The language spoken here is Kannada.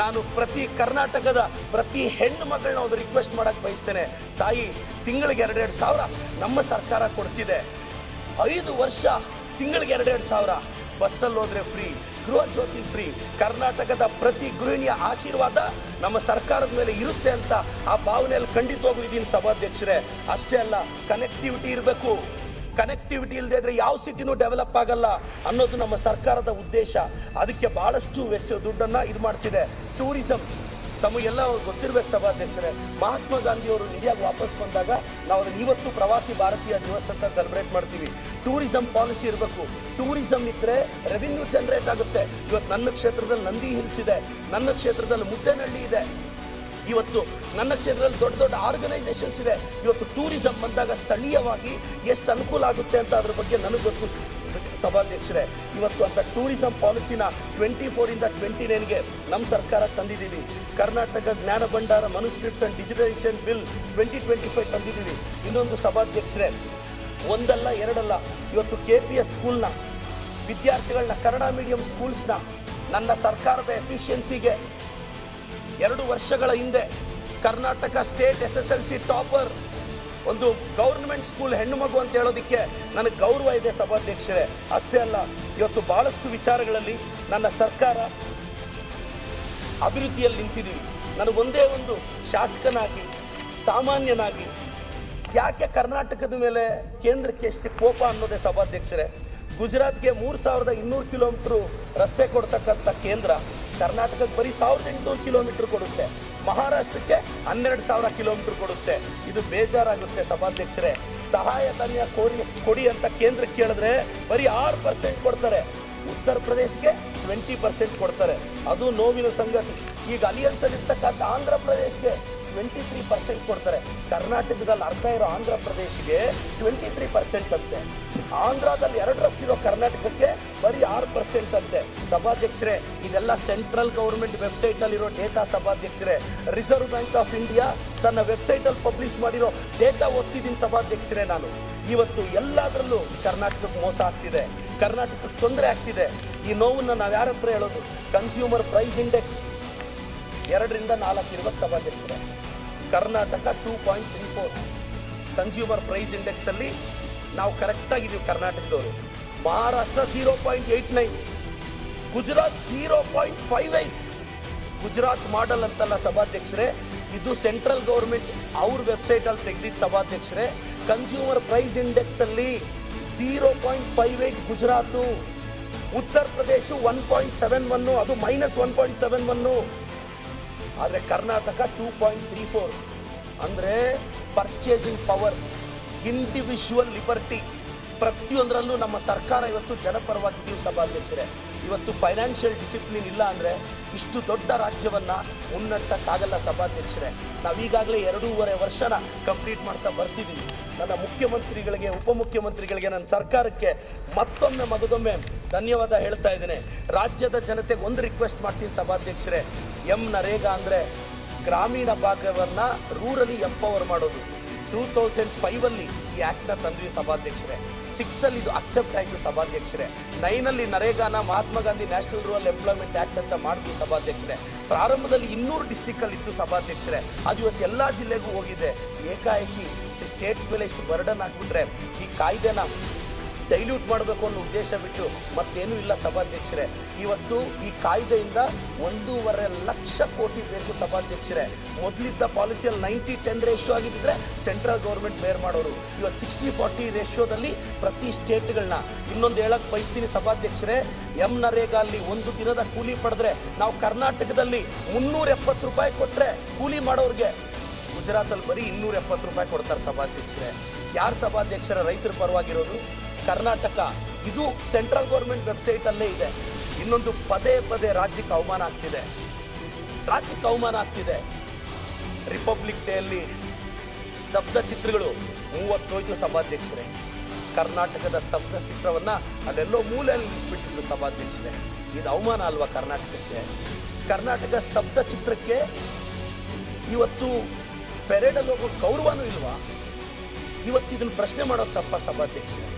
ನಾನು ಪ್ರತಿ ಕರ್ನಾಟಕದ ಪ್ರತಿ ಹೆಣ್ಣು ಮಗಳನ್ನ ಒಂದು ರಿಕ್ವೆಸ್ಟ್ ಮಾಡೋಕ್ಕೆ ಬಯಸ್ತೇನೆ. ತಾಯಿ, ತಿಂಗಳಿಗೆ ಎರಡೆರಡು ಸಾವಿರ ನಮ್ಮ ಸರ್ಕಾರ ಕೊಡ್ತಿದೆ. ಐದು ವರ್ಷ ತಿಂಗಳಿಗೆ ಎರಡೆರಡು ಸಾವಿರ. ಬಸ್ಸಲ್ಲಿ ಹೋದ್ರೆ ಫ್ರೀ ಗೃಹ ಜ್ಯೋತಿ ಫ್ರೀ ಕರ್ನಾಟಕದ ಪ್ರತಿ ಗೃಹಿಣಿಯ ಆಶೀರ್ವಾದ ನಮ್ಮ ಸರ್ಕಾರದ ಮೇಲೆ ಇರುತ್ತೆ ಅಂತ ಆ ಭಾವನೆಯಲ್ಲಿ ಖಂಡಿತವಾಗೂ ಇದೀನಿ ಸಭಾಧ್ಯಕ್ಷರೇ. ಅಷ್ಟೇ ಅಲ್ಲ ಕನೆಕ್ಟಿವಿಟಿ ಇರಬೇಕು. ಕನೆಕ್ಟಿವಿಟಿ ಇಲ್ಲದೆ ಇದ್ರೆ ಯಾವ ಸಿಟಿನೂ ಡೆವಲಪ್ ಆಗಲ್ಲ ಅನ್ನೋದು ನಮ್ಮ ಸರ್ಕಾರದ ಉದ್ದೇಶ. ಅದಕ್ಕೆ ಬಹಳಷ್ಟು ವೆಚ್ಚ ದುಡ್ಡನ್ನ ಇದು ಮಾಡ್ತಿದೆ. ಟೂರಿಸಂ ತಮಗೆಲ್ಲ ಗೊತ್ತಿರ್ಬೇಕು ಸಭಾಧ್ಯಕ್ಷರೇ. ಮಹಾತ್ಮ ಗಾಂಧಿ ಅವರು ಇಂಡಿಯಾಗೆ ವಾಪಸ್ ಬಂದಾಗ ನಾವು ಅದನ್ನ ಇವತ್ತು ಪ್ರವಾಸಿ ಭಾರತೀಯ ದಿವಸ ಅಂತ ಸೆಲೆಬ್ರೇಟ್ ಮಾಡ್ತೀವಿ. ಟೂರಿಸಂ ಪಾಲಿಸಿ ಇರಬೇಕು. ಟೂರಿಸಂ ಇದ್ರೆ ರೆವಿನ್ಯೂ ಜನರೇಟ್ ಆಗುತ್ತೆ. ಇವತ್ತು ನನ್ನ ಕ್ಷೇತ್ರದಲ್ಲಿ ನಂದಿ ಹಿಲ್ಸ್ ಇದೆ. ನನ್ನ ಕ್ಷೇತ್ರದಲ್ಲಿ ಮುದ್ದೇನಹಳ್ಳಿ ಇದೆ. ಇವತ್ತು ನನ್ನ ಕ್ಷೇತ್ರದಲ್ಲಿ ದೊಡ್ಡ ದೊಡ್ಡ ಆರ್ಗನೈಸೇಷನ್ಸ್ ಇದೆ. ಇವತ್ತು ಟೂರಿಸಂ ಬಂದಾಗ ಸ್ಥಳೀಯವಾಗಿ ಎಷ್ಟು ಅನುಕೂಲ ಆಗುತ್ತೆ ಅಂತ ಅದ್ರ ಬಗ್ಗೆ ನನಗೆ ಗೊತ್ತು. ಸಭಾಧ್ಯಕ್ಷರೇ, ಇವತ್ತು ಅಂತ ಟೂರಿಸಂ ಪಾಲಿಸಿನ ಟ್ವೆಂಟಿ ಫೋರಿಂದ ಟ್ವೆಂಟಿ ನೈನ್ಗೆ ನಮ್ಮ ಸರ್ಕಾರ ತಂದಿದ್ದೀವಿ Karnataka Jnana Bhandara manuscripts and digitalisation bill twenty twenty five ತಂದಿದ್ದೀವಿ ಇನ್ನೊಂದು ಸಭಾಧ್ಯಕ್ಷರೇ, ಒಂದಲ್ಲ, ಎರಡಲ್ಲ, ಇವತ್ತು ಕೆ ಪಿ ಎಸ್ ಸ್ಕೂಲ್ನ ವಿದ್ಯಾರ್ಥಿಗಳನ್ನ ಕನ್ನಡ ಮೀಡಿಯಂ ಸ್ಕೂಲ್ಸ್ನ ನನ್ನ ಸರ್ಕಾರದ ಎಫಿಷಿಯನ್ಸಿಗೆ ಎರಡು ವರ್ಷಗಳ ಹಿಂದೆ Karnataka state S S L C topper, ಒಂದು ಗೌರ್ಮೆಂಟ್ ಸ್ಕೂಲ್ ಹೆಣ್ಣು ಮಗು ಅಂತ ಹೇಳೋದಕ್ಕೆ ನನಗೆ ಗೌರವ ಇದೆ ಸಭಾಧ್ಯಕ್ಷರೇ. ಅಷ್ಟೇ ಅಲ್ಲ, ಇವತ್ತು ಬಹಳಷ್ಟು ವಿಚಾರಗಳಲ್ಲಿ ನನ್ನ ಸರ್ಕಾರ ಅಭಿವೃದ್ಧಿಯಲ್ಲಿ ನಿಂತಿದ್ದೀವಿ. ನನಗೊಂದೇ ಒಂದು ಶಾಸಕನಾಗಿ, ಸಾಮಾನ್ಯನಾಗಿ, ಯಾಕೆ ಕರ್ನಾಟಕದ ಮೇಲೆ ಕೇಂದ್ರಕ್ಕೆ ಎಷ್ಟು ಕೋಪ ಅನ್ನೋದೇ ಸಭಾಧ್ಯಕ್ಷರೇ. ಗುಜರಾತ್ಗೆ ಮೂರು ಸಾವಿರದ ಇನ್ನೂರು ಕಿಲೋಮೀಟರ್ ರಸ್ತೆ ಕೊಡ್ತಕ್ಕಂಥ ಕೇಂದ್ರ ಕರ್ನಾಟಕಕ್ಕೆ ಬರೀ ಸಾವಿರದ ಎಂಟುನೂರು ಕಿಲೋಮೀಟರ್ ಕೊಡುತ್ತೆ. ಮಹಾರಾಷ್ಟ್ರಕ್ಕೆ ಹನ್ನೆರಡು ಸಾವಿರ ಕಿಲೋಮೀಟರ್ ಕೊಡುತ್ತೆ. ಇದು ಬೇಜಾರಾಗುತ್ತೆ ಸಭಾಧ್ಯಕ್ಷರೇ. ಸಹಾಯ ಧನ್ಯ ಕೋರಿ ಕೊಡಿ ಅಂತ ಕೇಂದ್ರಕ್ಕೆ ಕೇಳಿದ್ರೆ ಬರೀ ಆರು ಪರ್ಸೆಂಟ್ ಕೊಡ್ತಾರೆ. ಉತ್ತರ ಪ್ರದೇಶಕ್ಕೆ ಟ್ವೆಂಟಿ ಪರ್ಸೆಂಟ್ ಕೊಡ್ತಾರೆ. ಅದು ನೋವಿನ ಸಂಗತಿ. ಈಗ ಅಲಿಯನ್ಸಲ್ಲಿರ್ತಕ್ಕಂಥ ಆಂಧ್ರ ಪ್ರದೇಶಕ್ಕೆ ಟ್ವೆಂಟಿ ತ್ರೀ ಪರ್ಸೆಂಟ್ ಕೊಡ್ತಾರೆ. ಕರ್ನಾಟಕದಲ್ಲಿ ಅರ್ಧ ಇರೋ ಆಂಧ್ರ ಪ್ರದೇಶ್ಗೆ ಟ್ವೆಂಟಿ ತ್ರೀ ಪರ್ಸೆಂಟ್ ಅಂತೆ. ಆಂಧ್ರದಲ್ಲಿ ಎರಡರಷ್ಟಿರೋ ಕರ್ನಾಟಕಕ್ಕೆ ಬರೀ ಆರು ಪರ್ಸೆಂಟ್ ಅಂತೆ. ಸಭಾಧ್ಯಕ್ಷರೇ, ಇದೆಲ್ಲ ಸೆಂಟ್ರಲ್ ಗೌರ್ಮೆಂಟ್ ವೆಬ್ಸೈಟ್ ಅಲ್ಲಿರೋ ಡೇಟಾ ಸಭಾಧ್ಯಕ್ಷರೇ. ರಿಸರ್ವ್ ಬ್ಯಾಂಕ್ ಆಫ್ ಇಂಡಿಯಾ ತನ್ನ ವೆಬ್ಸೈಟ್ ಅಲ್ಲಿ ಪಬ್ಲಿಷ್ ಮಾಡಿರೋ ಡೇಟಾ ಓದ್ತಿದ್ದೀನಿ ಸಭಾಧ್ಯಕ್ಷರೇ ನಾನು. ಇವತ್ತು ಎಲ್ಲದರಲ್ಲೂ ಕರ್ನಾಟಕಕ್ಕೆ ಮೋಸ ಆಗ್ತಿದೆ. ಕರ್ನಾಟಕಕ್ಕೆ ತೊಂದರೆ ಆಗ್ತಿದೆ. ಈ ನೋವನ್ನ ನಾವು ಯಾರ ಹತ್ರ ಹೇಳೋದು? ಕನ್ಸ್ಯೂಮರ್ ಪ್ರೈಸ್ ಇಂಡೆಕ್ಸ್ ಎರಡರಿಂದ ನಾಲ್ಕು ಇರುವ ಸಭಾಧ್ಯಕ್ಷರೇ. Karnataka two point three four consumer price index ಅಲ್ಲಿ ನಾವು ಕರೆಕ್ಟ್ ಆಗಿದ್ದೀವಿ ಕರ್ನಾಟಕದವರು. Maharashtra zero point eight nine Gujarat zero point five eight Gujarat model ಅಂತಲ್ಲ ಸಭಾಧ್ಯಕ್ಷರೇ, ಇದು ಸೆಂಟ್ರಲ್ ಗೌರ್ಮೆಂಟ್ ಅವ್ರ ವೆಬ್ಸೈಟ್ ಅಲ್ಲಿ ತೆಗೆದಿದ್ದ ಸಭಾಧ್ಯಕ್ಷರೇ. ಕನ್ಸ್ಯೂಮರ್ ಪ್ರೈಸ್ ಇಂಡೆಕ್ಸ್ ಅಲ್ಲಿ zero point five eight Gujarat, Uttar Pradesh one point seven one ಅದು minus one point seven one ಆದರೆ Karnataka two point three four ಅಂದರೆ ಪರ್ಚೇಸಿಂಗ್ ಪವರ್ ಇಂಡಿವಿಜುವಲ್ ಲಿಬರ್ಟಿ. ಪ್ರತಿಯೊಂದರಲ್ಲೂ ನಮ್ಮ ಸರ್ಕಾರ ಇವತ್ತು ಜನಪರವಾಗಿದ್ದೀವಿ ಸಭಾಧ್ಯಕ್ಷರೇ ಇವತ್ತು ಫೈನಾನ್ಷಿಯಲ್ ಡಿಸಿಪ್ಲಿನ್ ಇಲ್ಲ ಅಂದರೆ ಇಷ್ಟು ದೊಡ್ಡ ರಾಜ್ಯವನ್ನು ಮುನ್ನಡೆಸೋಕ್ಕಾಗಲ್ಲ ಸಭಾಧ್ಯಕ್ಷರೇ. ನಾವೀಗಾಗಲೇ ಎರಡೂವರೆ ವರ್ಷನ ಕಂಪ್ಲೀಟ್ ಮಾಡ್ತಾ ಬರ್ತಿದ್ದೀವಿ ನನ್ನ ಮುಖ್ಯಮಂತ್ರಿಗಳಿಗೆ, ಉಪಮುಖ್ಯಮಂತ್ರಿಗಳಿಗೆ ನನ್ನ ಸರ್ಕಾರಕ್ಕೆ ಮತ್ತೊಮ್ಮೆ ಮಗದೊಮ್ಮೆ ಧನ್ಯವಾದ ಹೇಳ್ತಾ ಇದ್ದೇನೆ. ರಾಜ್ಯದ ಜನತೆಗೆ ಒಂದು ರಿಕ್ವೆಸ್ಟ್ ಮಾಡ್ತೀನಿ ಸಭಾಧ್ಯಕ್ಷರೇ. ಎಂ ನರೇಗಾ ಅಂದರೆ ಗ್ರಾಮೀಣ ಭಾಗವನ್ನು ರೂರಲಿ ಎಂಪವರ್ ಮಾಡೋದು. ಟೂ ತೌಸಂಡ್ ಫೈವಲ್ಲಿ ಈ ಆ್ಯಕ್ಟ್ನ ತಂದ್ವಿ ಸಭಾಧ್ಯಕ್ಷರೇ. ಸಿಕ್ಸಲ್ಲಿ ಇದು ಅಕ್ಸೆಪ್ಟ್ ಆಯಿತು ಸಭಾಧ್ಯಕ್ಷರೇ. ನೈನಲ್ಲಿ ನರೇಗಾನ, Mahatma Gandhi national rural employment act ಅಂತ ಮಾಡಿದ್ವಿ ಸಭಾಧ್ಯಕ್ಷರೇ. ಪ್ರಾರಂಭದಲ್ಲಿ ಇನ್ನೂರು ಡಿಸ್ಟಿಕ್ಕಲ್ಲಿ ಇತ್ತು ಸಭಾಧ್ಯಕ್ಷರೇ. ಅದು ಇವತ್ತು ಎಲ್ಲ ಜಿಲ್ಲೆಗೂ ಹೋಗಿದೆ. ಏಕಾಏಕಿ ಸ್ಟೇಟ್ಸ್ ಮೇಲೆ ಇಷ್ಟು ಬರ್ಡನ್ ಆಗಿಬಿಟ್ರೆ ಈ ಕಾಯ್ದೆನ ಡೈಲ್ಯೂಟ್ ಮಾಡಬೇಕು ಅನ್ನೋ ಉದ್ದೇಶ ಬಿಟ್ಟು ಮತ್ತೇನೂ ಇಲ್ಲ ಸಭಾಧ್ಯಕ್ಷರೇ. ಇವತ್ತು ಈ ಕಾಯ್ದೆಯಿಂದ ಒಂದೂವರೆ ಲಕ್ಷ ಕೋಟಿ ಬೇಕು ಸಭಾಧ್ಯಕ್ಷರೇ. ಮೊದಲಿದ್ದ ಪಾಲಿಸಿಯಲ್ಲಿ ನೈಂಟಿ ಟೆನ್ ರೇಷ್ಯೋ ಆಗಿದ್ದರೆ ಸೆಂಟ್ರಲ್ ಗೌರ್ಮೆಂಟ್ ಬೇರ್ ಮಾಡೋರು. ಇವತ್ತು ಸಿಕ್ಸ್ಟಿ ಫಾರ್ಟಿ ರೇಷ್ಯೋದಲ್ಲಿ ಪ್ರತಿ ಸ್ಟೇಟ್ಗಳನ್ನ ಇನ್ನೊಂದು ಹೇಳಕ್ಕೆ ಬಯಸ್ತೀನಿ ಸಭಾಧ್ಯಕ್ಷರೇ, ಎಂ ನರೇಗಾ ಅಲ್ಲಿ ಒಂದು ದಿನದ ಕೂಲಿ ಪಡೆದ್ರೆ ನಾವು ಕರ್ನಾಟಕದಲ್ಲಿ ಮುನ್ನೂರ ಎಪ್ಪತ್ತು ರೂಪಾಯಿ ಕೊಟ್ಟರೆ ಕೂಲಿ ಮಾಡೋರಿಗೆ ಗುಜರಾತಲ್ಲಿ ಬರೀ ಇನ್ನೂರ ಎಪ್ಪತ್ತು ರೂಪಾಯಿ ಕೊಡ್ತಾರೆ ಸಭಾಧ್ಯಕ್ಷರೇ. ಯಾರು ಸಭಾಧ್ಯಕ್ಷರ ರೈತರ ಪರವಾಗಿರೋದು? ಕರ್ನಾಟಕ, ಇದು ಸೆಂಟ್ರಲ್ ಗೌರ್ಮೆಂಟ್ ವೆಬ್ಸೈಟ್ ಅಲ್ಲೇ ಇದೆ. ಇನ್ನೊಂದು ಪದೇ ಪದೇ ರಾಜ್ಯಕ್ಕೆ ಅವಮಾನ ಆಗ್ತಿದೆ. ರಾಜ್ಯಕ್ಕೆ ಅವಮಾನ ಆಗ್ತಿದೆ. ರಿಪಬ್ಲಿಕ್ ಡೇ ಅಲ್ಲಿ ಸ್ತಬ್ಧ ಚಿತ್ರಗಳು ಮೂವತ್ತೋಯ್ತು ಸಭಾಧ್ಯಕ್ಷರೇ. ಕರ್ನಾಟಕದ ಸ್ತಬ್ಧ ಚಿತ್ರವನ್ನ ಅಲ್ಲೆಲ್ಲೋ ಮೂಲೆಯಲ್ಲಿ ನಿಲ್ಲಿಸ್ಬಿಟ್ಟಿದ್ರು ಸಭಾಧ್ಯಕ್ಷರೇ. ಇದು ಅವಮಾನ ಅಲ್ವಾ ಕರ್ನಾಟಕಕ್ಕೆ? ಕರ್ನಾಟಕ ಸ್ತಬ್ಧ ಚಿತ್ರಕ್ಕೆ ಇವತ್ತು ಪೆರೇಡಲ್ಲಿ ಹೋಗೋ ಗೌರವನೂ ಇಲ್ವಾ? ಇವತ್ತು ಇದನ್ನು ಪ್ರಶ್ನೆ ಮಾಡೋದು ತಪ್ಪ ಸಭಾಧ್ಯಕ್ಷರೇ.